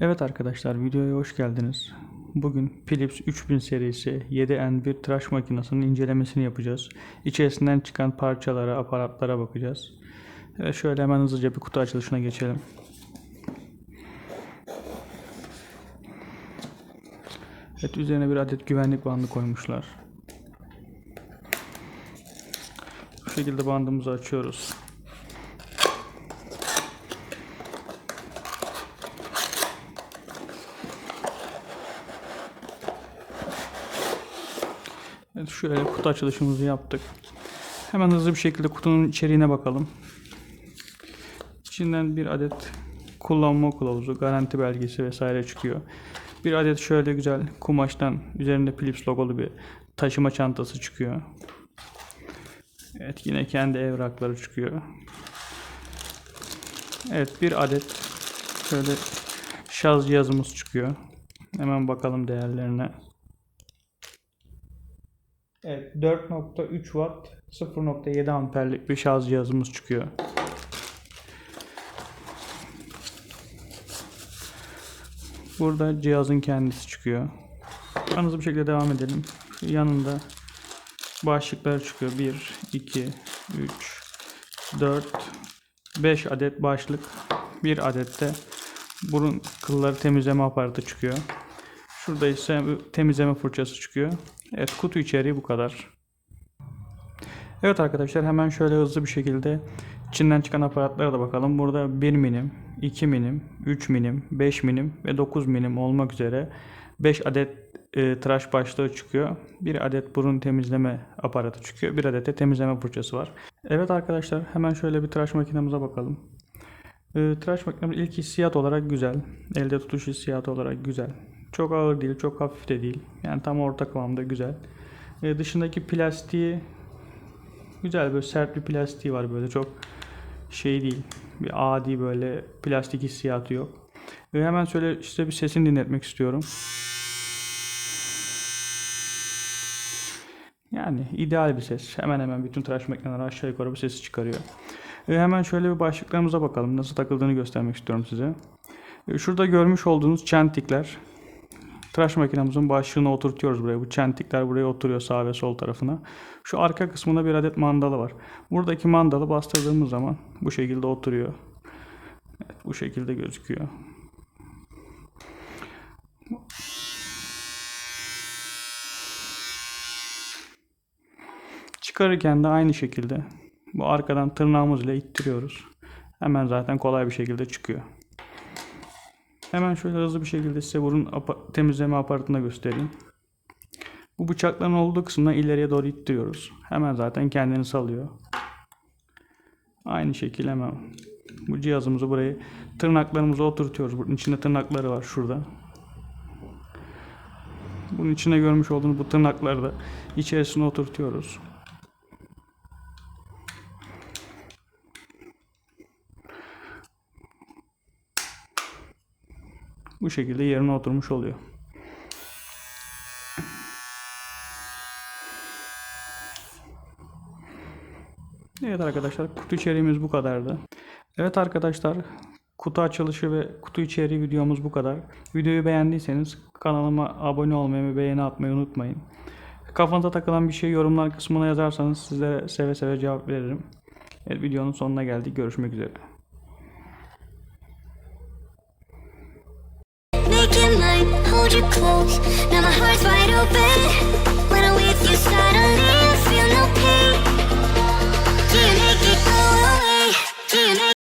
Evet arkadaşlar videoya hoş geldiniz. Bugün Philips 3000 serisi 7N1 tıraş makinesinin incelemesini yapacağız. İçerisinden çıkan parçalara, aparatlara bakacağız. Evet, şöyle hemen hızlıca bir kutu açılışına geçelim. Evet üzerine bir adet güvenlik bandı koymuşlar. Bu şekilde bandımızı açıyoruz. Evet şöyle kutu açılışımızı yaptık. Hemen hızlı bir şekilde kutunun içeriğine bakalım. İçinden bir adet kullanma kılavuzu, garanti belgesi vesaire çıkıyor. Bir adet şöyle güzel kumaştan üzerinde Philips logolu bir taşıma çantası çıkıyor. Evet yine kendi evrakları çıkıyor. Evet bir adet şöyle şarj cihazımız çıkıyor. Hemen bakalım değerlerine. Evet 4.3 watt 0.7 amperlik bir şarj cihazımız çıkıyor. Burada cihazın kendisi çıkıyor. Hızlı bir şekilde devam edelim. Yanında başlıklar çıkıyor. 1, 2, 3, 4, 5 adet başlık. Bir adet de burun kılları temizleme aparatı çıkıyor. Şurada ise temizleme fırçası çıkıyor. Evet kutu içeriği bu kadar. Evet arkadaşlar hemen şöyle hızlı bir şekilde içinden çıkan aparatlara da bakalım. Burada 1 milim, 2 milim, 3 milim, 5 milim ve 9 milim olmak üzere 5 adet e, tıraş başlığı çıkıyor. Bir adet burun temizleme aparatı çıkıyor. Bir adet de temizleme fırçası var. Evet arkadaşlar hemen şöyle bir tıraş makinemize bakalım. E, tıraş makinemiz ilk hissiyat olarak güzel. Elde tutuş hissiyatı olarak güzel. Çok ağır değil, çok hafif de değil. Yani tam orta kıvamda güzel. E, dışındaki plastiği güzel böyle sert bir plastiği var böyle çok şey değil. Bir adi böyle plastik hissiyatı yok. E, hemen şöyle size bir sesini dinletmek istiyorum. Yani ideal bir ses. Hemen hemen bütün tıraş makineleri aşağı yukarı bu sesi çıkarıyor. E, hemen şöyle bir başlıklarımıza bakalım. Nasıl takıldığını göstermek istiyorum size. E, şurada görmüş olduğunuz çentikler. Tıraş makinemizin başlığına oturtuyoruz buraya. Bu çentikler buraya oturuyor sağ ve sol tarafına. Şu arka kısmında bir adet mandalı var. Buradaki mandalı bastırdığımız zaman bu şekilde oturuyor. Evet, bu şekilde gözüküyor. Çıkarırken de aynı şekilde bu arkadan tırnağımızla ittiriyoruz. Hemen zaten kolay bir şekilde çıkıyor. Hemen şöyle hızlı bir şekilde size burun temizleme aparatını göstereyim. Bu bıçakların olduğu kısımdan ileriye doğru ittiriyoruz. Hemen zaten kendini salıyor. Aynı şekilde hemen bu cihazımızı buraya tırnaklarımıza oturtuyoruz. Bunun içinde tırnakları var şurada. Bunun içine görmüş olduğunuz bu tırnakları da içerisine oturtuyoruz. Bu şekilde yerine oturmuş oluyor. Evet arkadaşlar kutu içeriğimiz bu kadardı. Evet arkadaşlar kutu açılışı ve kutu içeriği videomuz bu kadar. Videoyu beğendiyseniz kanalıma abone olmayı ve beğeni atmayı unutmayın. Kafanıza takılan bir şey yorumlar kısmına yazarsanız sizlere seve seve cevap veririm. Evet videonun sonuna geldik. Görüşmek üzere. hold you close. Now my heart's wide open.